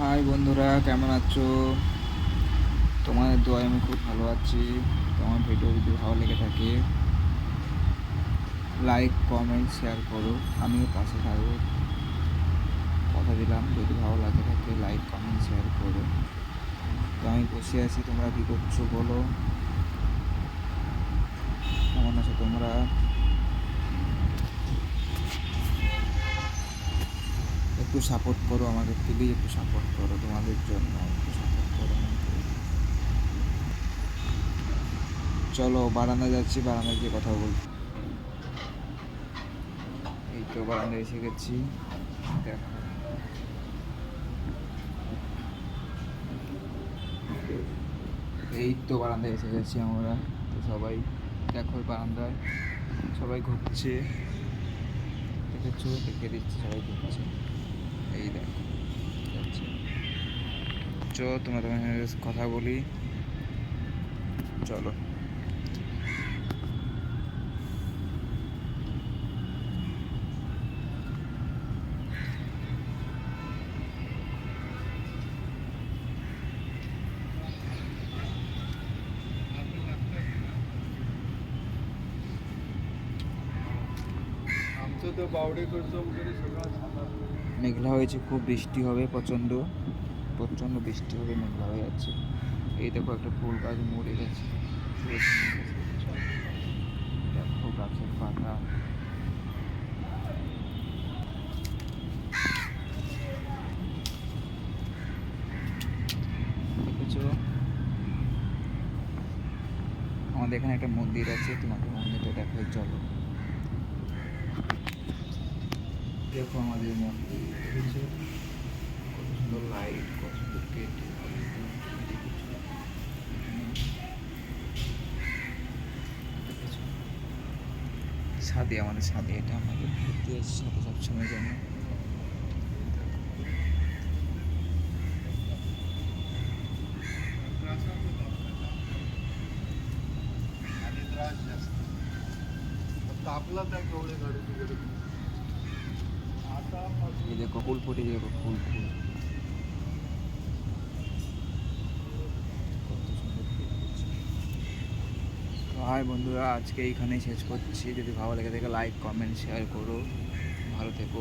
High বন্ধুরা, কেমন আছো? তোমাদের দোয়ায় আমি খুব ভালো আছি। তোমার ভিডিও যদি ভালো লেগে থাকে লাইক কমেন্ট শেয়ার করো। আমিও পাশে থাকব। কথা দিলাম, যদি ভালো লাগে থাকে লাইক কমেন্ট শেয়ার করো। তো আমি বসে আছি, তোমরা কী করছ বলো কেমন আছো তোমরা একটু সাপোর্ট করো আমাকে প্লিজ একটু সাপোর্ট করো, তোমাদের জন্য একটু সাপোর্ট করো। চলো বারান্দা যাচ্ছি, বারান্দায় গিয়ে কথা বলছি। এই তো বারান্দায় এসে গেছি, দেখো। এই তো বারান্দায় এসে গেছি আমরা, তো সবাই দেখো বারান্দায়, সবাই ঘুরছে। দেখেছ? দেখে দিচ্ছি, সবাই ঘুরছে। এই দেখো যাচ্ছে চো তোমরা তোমার সঙ্গে কথা বলি চলো आमचं तर बावडेकडचं वगैरे सगळं झालं মেঘলা হয়েছে, খুব বৃষ্টি হবে, প্রচণ্ড প্রচণ্ড বৃষ্টি হবে, মেঘলা হয়ে যাচ্ছে। এই দেখো একটা ফুল গাছ মরে গেছে। দেখো গাছের পাতা। আমাদের এখানে একটা মন্দির আছে, তোমাকে মন্দিরটা দেখাই, চলো। দেখো আমাদের মন্দির দেখেছো কত সুন্দর লাইট কত সুন্দর গেট সাদে আমাদের সাদে এটা আমাদের ঘুরতে আসছে সাথে সবসময় জন্য आणि त्रास जास्त फक्त आपला त्या कवळे गाडी वगैरे आता এই দেখো, ফুল ফুটেছে দেখো, ফুল ফুল হাই বন্ধুরা, আজকে এইখানেই শেষ করছি। যদি ভালো লেগে থাকে লাইক কমেন্ট শেয়ার করো। ভালো থেকো।